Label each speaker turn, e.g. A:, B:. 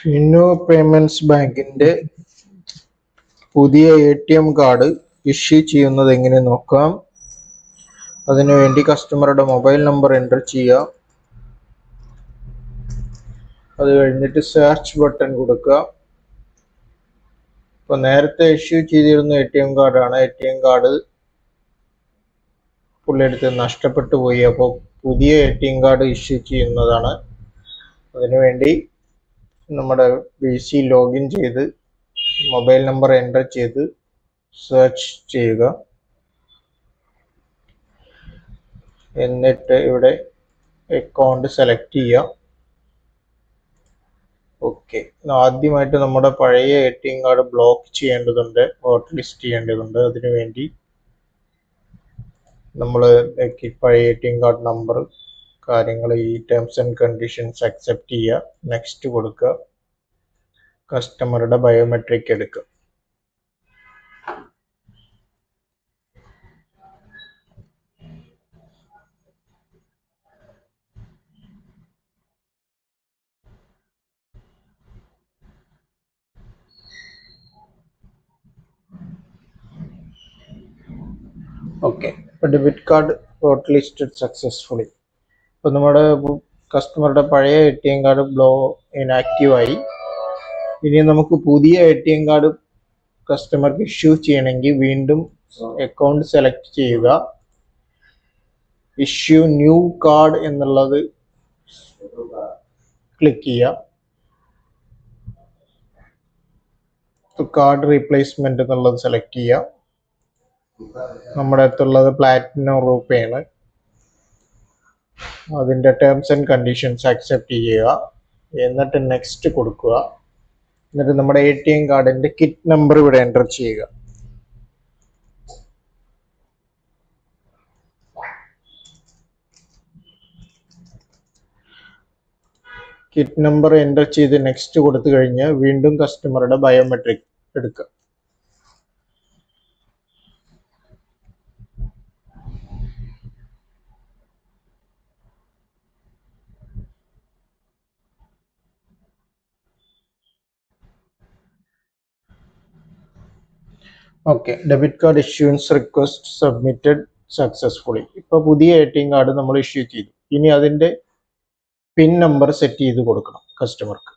A: Fino payments ബാങ്കിന്റെ പുതിയ A T M card issue ചെയ്യുന്നത് എങ്ങനെ നോക്കാം? അതിനുവേണ്ടി കസ്റ്റമറുടെ മൊബൈൽ നമ്പർ എന്റർ ചെയ്യുക അത് കഴിഞ്ഞിട്ട് സെർച്ച് ബട്ടൺ കൊടുക്കുക. ഇപ്പോൾ നേരത്തെ ഇഷ്യൂ ചെയ്തിരുന്ന എ ടി എം കാർഡാണ്. എ ടി എം കാർഡ് പുള്ളിയെടുത്ത് നഷ്ടപ്പെട്ടു പോയി. അപ്പോൾ പുതിയ A T M card issue ചെയ്യുന്നതാണ്. അതിനുവേണ്ടി നമ്മുടെ വി സി ലോഗിൻ ചെയ്ത് മൊബൈൽ നമ്പർ എന്റർ ചെയ്ത് സെർച്ച് ചെയ്യുക. എന്നിട്ട് ഇവിടെ അക്കൗണ്ട് സെലക്ട് ചെയ്യുക. ഓക്കെ ആദ്യമായിട്ട് നമ്മുടെ പഴയ A T M card block ചെയ്യേണ്ടതുണ്ട്. ഹോട്ട് ലിസ്റ്റ് ചെയ്യേണ്ടതുണ്ട്. അതിനുവേണ്ടി നമ്മൾ പഴയ A T M card number കാര്യങ്ങൾ ഈ ടേംസ് ആൻഡ് കണ്ടീഷൻസ് അക്സെപ്റ്റ് ചെയ്യുക. നെക്സ്റ്റ് കൊടുക്കുക. കസ്റ്റമറുടെ ബയോമെട്രിക് എടുക്കുക. Okay debit card hot listed successfully ഇപ്പോൾ നമ്മുടെ കസ്റ്റമറുടെ പഴയ എ ടി എം കാർഡ് ബ്ലോ ഇനാക്റ്റീവ് ആയി. ഇനി നമുക്ക് പുതിയ എ ടി എം കാർഡ് കസ്റ്റമർക്ക് ഇഷ്യൂ ചെയ്യണമെങ്കിൽ വീണ്ടും അക്കൗണ്ട് സെലക്ട് ചെയ്യുക. ഇഷ്യൂ ന്യൂ കാർഡ് എന്നുള്ളത് ക്ലിക്ക് ചെയ്യുക. കാർഡ് റീപ്ലേസ്മെന്റ് എന്നുള്ളത് സെലക്ട് ചെയ്യുക. നമ്മുടെ അടുത്തുള്ളത് പ്ലാറ്റിനം റൂപ്പയാണ് അതിന്റെ ടേംസ് ആൻഡ് കണ്ടീഷൻസ് അക്സെപ്റ്റ് ചെയ്യുക. എന്നിട്ട് നെക്സ്റ്റ് കൊടുക്കുക. എന്നിട്ട് നമ്മുടെ എ ടി എം കാർഡിന്റെ കിറ്റ് നമ്പർ ഇവിടെ എന്റർ ചെയ്യുക. കിറ്റ് നമ്പർ എന്റർ ചെയ്ത് നെക്സ്റ്റ് കൊടുത്തു കഴിഞ്ഞാൽ വീണ്ടും കസ്റ്റമറുടെ ബയോമെട്രിക് എടുക്കുക. Okay debit card issuance request submitted successfully ഇപ്പോൾ പുതിയ എ ടി എം കാർഡ് നമ്മൾ ഇഷ്യൂ ചെയ്തു. ഇനി അതിന്റെ പിൻ നമ്പർ സെറ്റ് ചെയ്ത് കൊടുക്കണം കസ്റ്റമർക്ക്